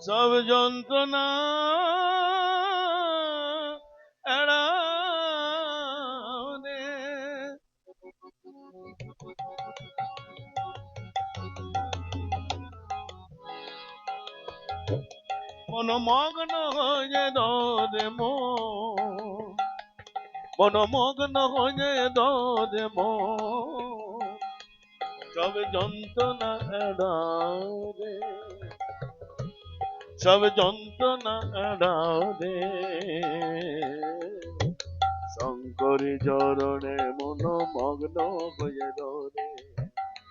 সব যন্ত্রণা মনমগ্ন হয়ে দরে মন মনমগ্ন হয়ে দরে মন সব যন্ত্রণা এড়াবে সব যন্ত্রণা এড়াবে শঙ্করী চরণে মন মগ্ন হয়ে দরে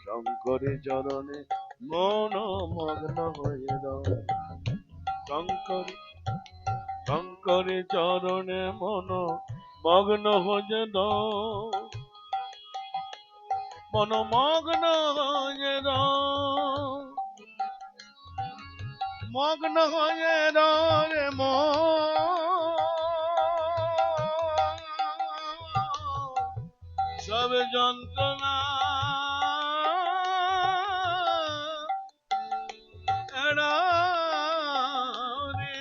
শঙ্করী চরণে মন মগ্ন হয়ে দরে শঙ্করী শঙ্করী চরণে মন মগ্ন হয়ে দ মন মগ্ন হয়ে দ মগ্ন হয়ে রে সব যন্ত্রণা রে।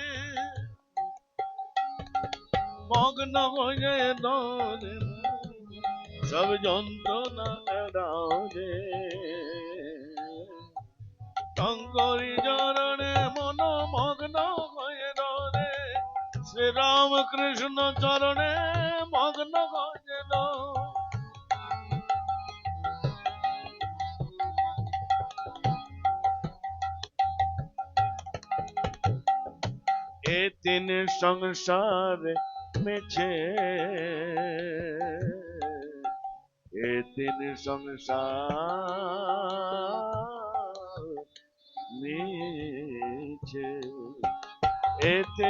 মগ্ন হয়ে দরে সব যন্ত্রণা রে। শঙ্করী চরণে শ্রীরাম কৃষ্ণ চরণে মগ্ন এ তিন সংসার মেছে। এ তিন সংসার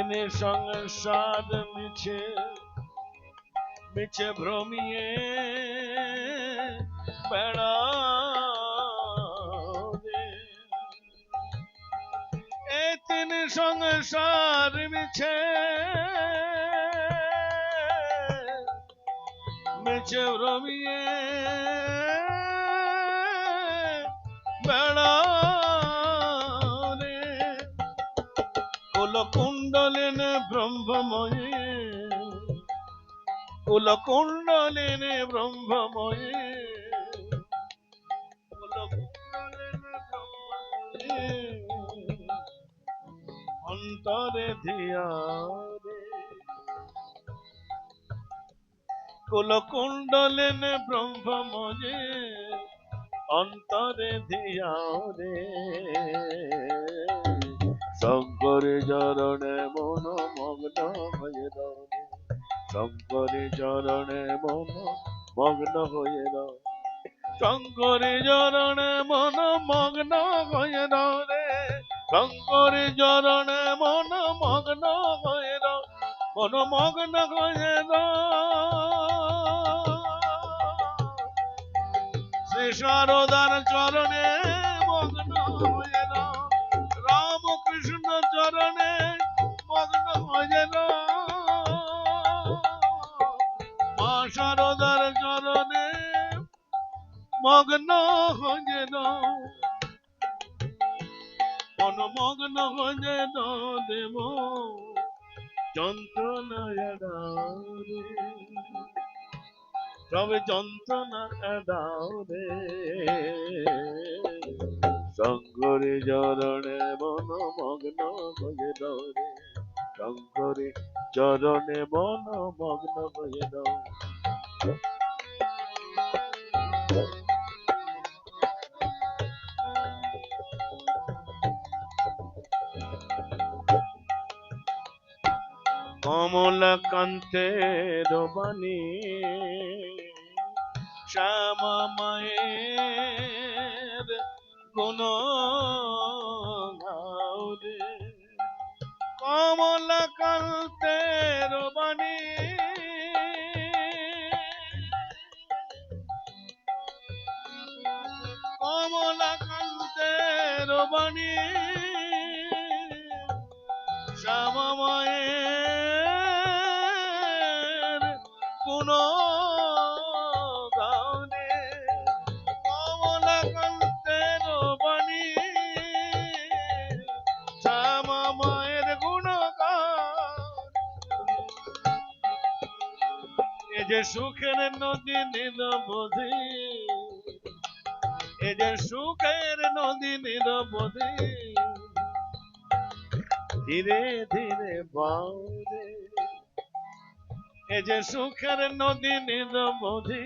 তিন সংসার মিছে মিছে ভ্রমিয়ে এ তিন সংসার মিছে মিছে রমিয়ে বেড়া ব্রহ্মময়ী। কুল কুণ্ডলিন ব্রহ্মময়ী। অন্তরে ধিয়া রে। কুল ব্রহ্মময়ে। অন্তরে ধিয়া রে। শঙ্কর চরণে মন মগ্ন হয়ে দাও রে। শঙ্কর চরণে মন মগ্ন হয়ে দাও শঙ্কর চরণে মন মগ্ন হয়ে দাও রে শঙ্কর চরণে মন মগ্ন হয়ে মন মগ্ন হয়ে শ্রী শারদার চরণে মগ্ন হয়ে দাও মনমগ্ন হয়ে দাও দেব। যন্ত্রণা এড়াও রে সব যন্ত্রণা এড়াও রে শঙ্করে চরণে মন মগ্ন হয়ে দাও রে শঙ্করে চরণে মন মগ্ন হয়ে দাও কমলা কান্তের বাণী শ্যামা মায়ের গুণ গাও রে কমলা কান্তের বাণী সুখের নদী নিরবধি। এ যে সুখের নদী নিরবধি। ধীরে ধীরে বাউরে এ যে সুখের নদী নিরবধি।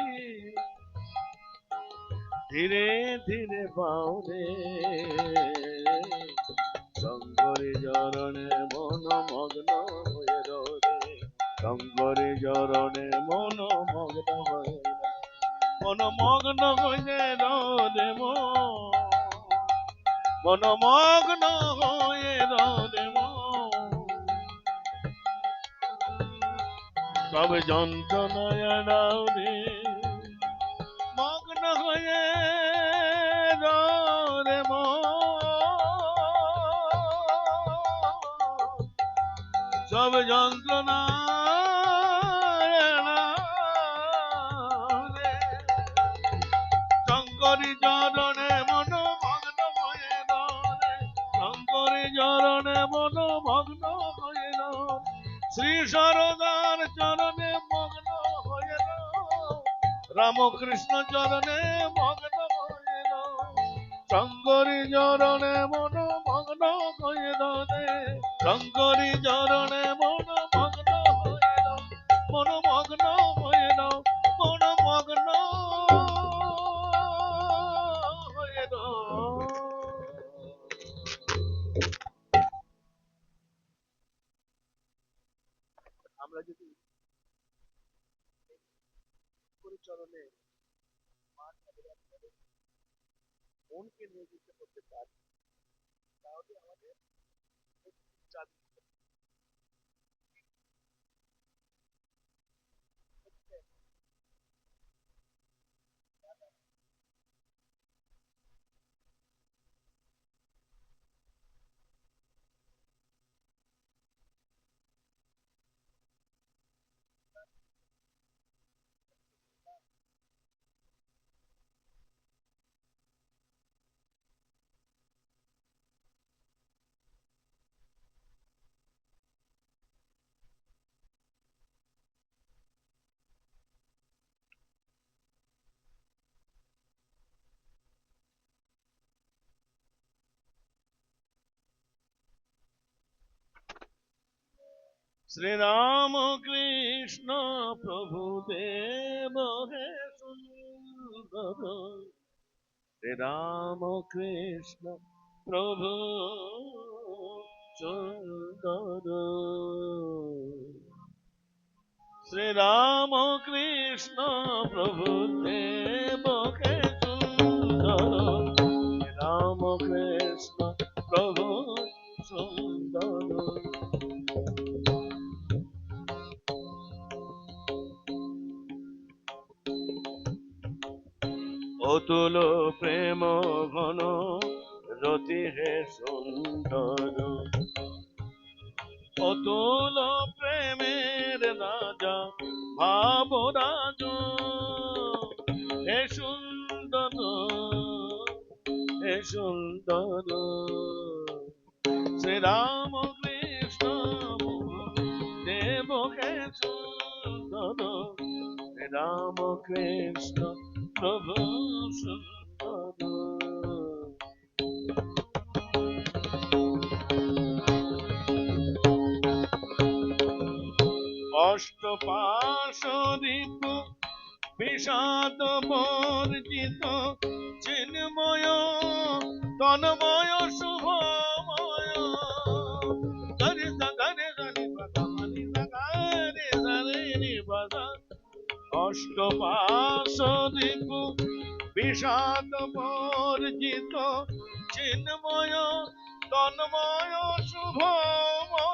ধীরে ধীরে বাউরে শঙ্করী জরণে মন মগ্ন হয়ে শঙ্করী জরণে মন মগ্ন হয়ে মন মগ্ন হয়ে রোরে মন মগ্ন হয়ে রোরে সব যন্ত্রণায় রে মগ্ন হয়ে রে সব যন্ত্রণা শঙ্করী জরণে মন মগ্ন হয়ে রে শঙ্করী জরণে মন মগ্ন হয়ে শ্রী সরদার চরণে মগ্ন হয়ে রামকৃষ্ণ চরণে মগ্ন হয়ে শঙ্করী চরণে মন মগ্ন হয়ে শঙ্করী চরণে পরিচরণে মনকে নিয়োজিত করতে পারি। তাহলে আমাদের চাঁদ- শ্রীরাম কৃষ্ণ প্রভু দেব হে সুন্দর শ্রীরাম কৃষ্ণ প্রভু সুন্দর শ্রীরাম কৃষ্ণ প্রভু দেব রাজা ভাব রাজ হে সুন্দর হে সুন্দর। শ্রীরাম কৃষ্ণ দেব হে সুন্দর রাম কৃষ্ণ প্রভু সুন্দর। পাশরিপ বিষাদ বর্জিত, চিন্ময়, তন্ময়, শুভময়। গরি পদ অষ্ট পাশরিপ বিষাদ বর্জিত, চিন্ময়, তন্ময়, শুভময়।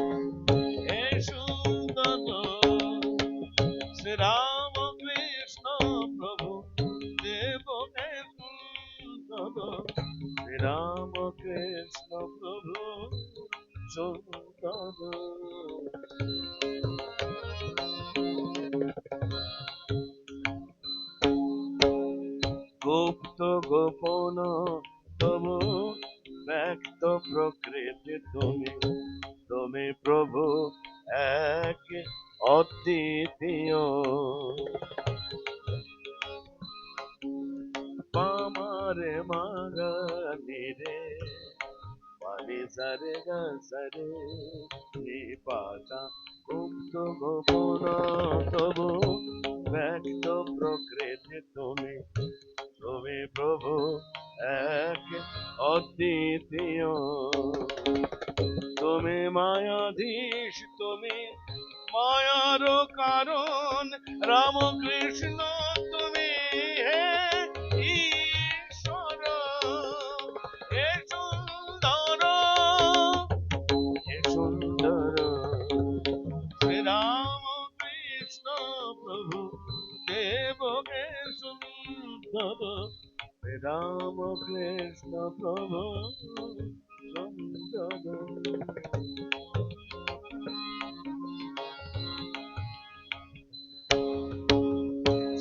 এক অদ্বিতীয়। পামারে মাগানি রে পানি সারে গা সারে পাতা গুপ্ত গোপন, তবু ব্যক্ত প্রকৃতি তুমি তুমি প্রভু এক অদ্বিতীয়। মায়াধীশ তুমি, মায়ার কারণ, রামকৃষ্ণ তুমি, হে ঈশ্বর, হে সুন্দর হে সুন্দর প্রভু, দেব হে সুন্দর কৃষ্ণ প্রভু।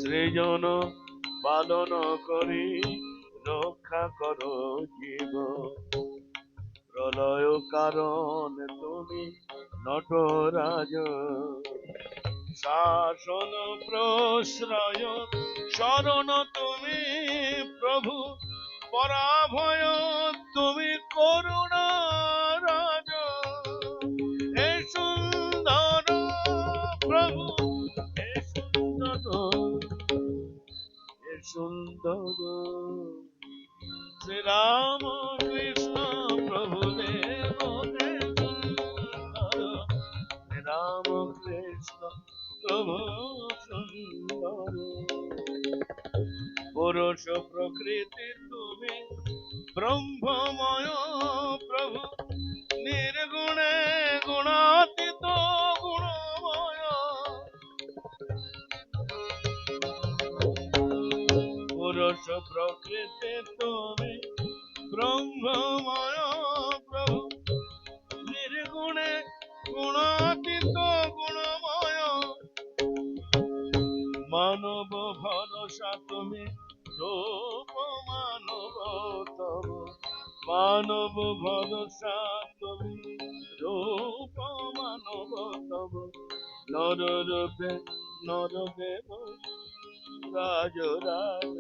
সৃজন পালন করি, রক্ষা করো জীব প্রলয় কারণ তুমি নটরাজ। শাসন প্রশ্রয়, শরণ তুমি প্রভু। পরাভয় তুমি করুণা সুন্দর প্রভু, হে সুন্দর হে সুন্দর। কৃষ্ণ প্রভু দেব শ্রীরাম কৃষ্ণ প্রভু সুন্দর। পুরুষ প্রকৃতি ব্রহ্মময় প্রভু নির্গুণে গুণাতীত গুণময়। পুরুষ প্রকৃতি তুমি ব্রহ্মময় মানব ভরসা তুমি রূপ মানব তব নর রূপে নর দেব রাজ রাজ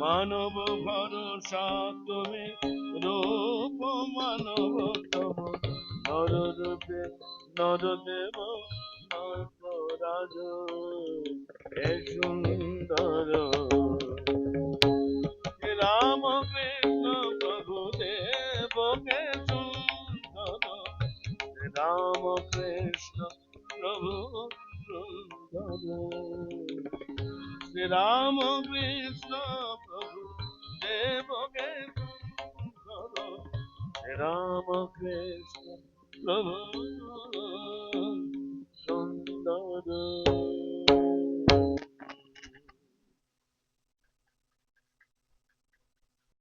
মানব ভরসা তুমি রূপ মানব তব নর রূপে, নর দেব রাজ হে সুন্দর রাম কৃষ্ণ প্রভু শ্রী রাম কৃষ্ণ প্রভু দেব গে সুন্দর শ্রী রাম কৃষ্ণ প্রভু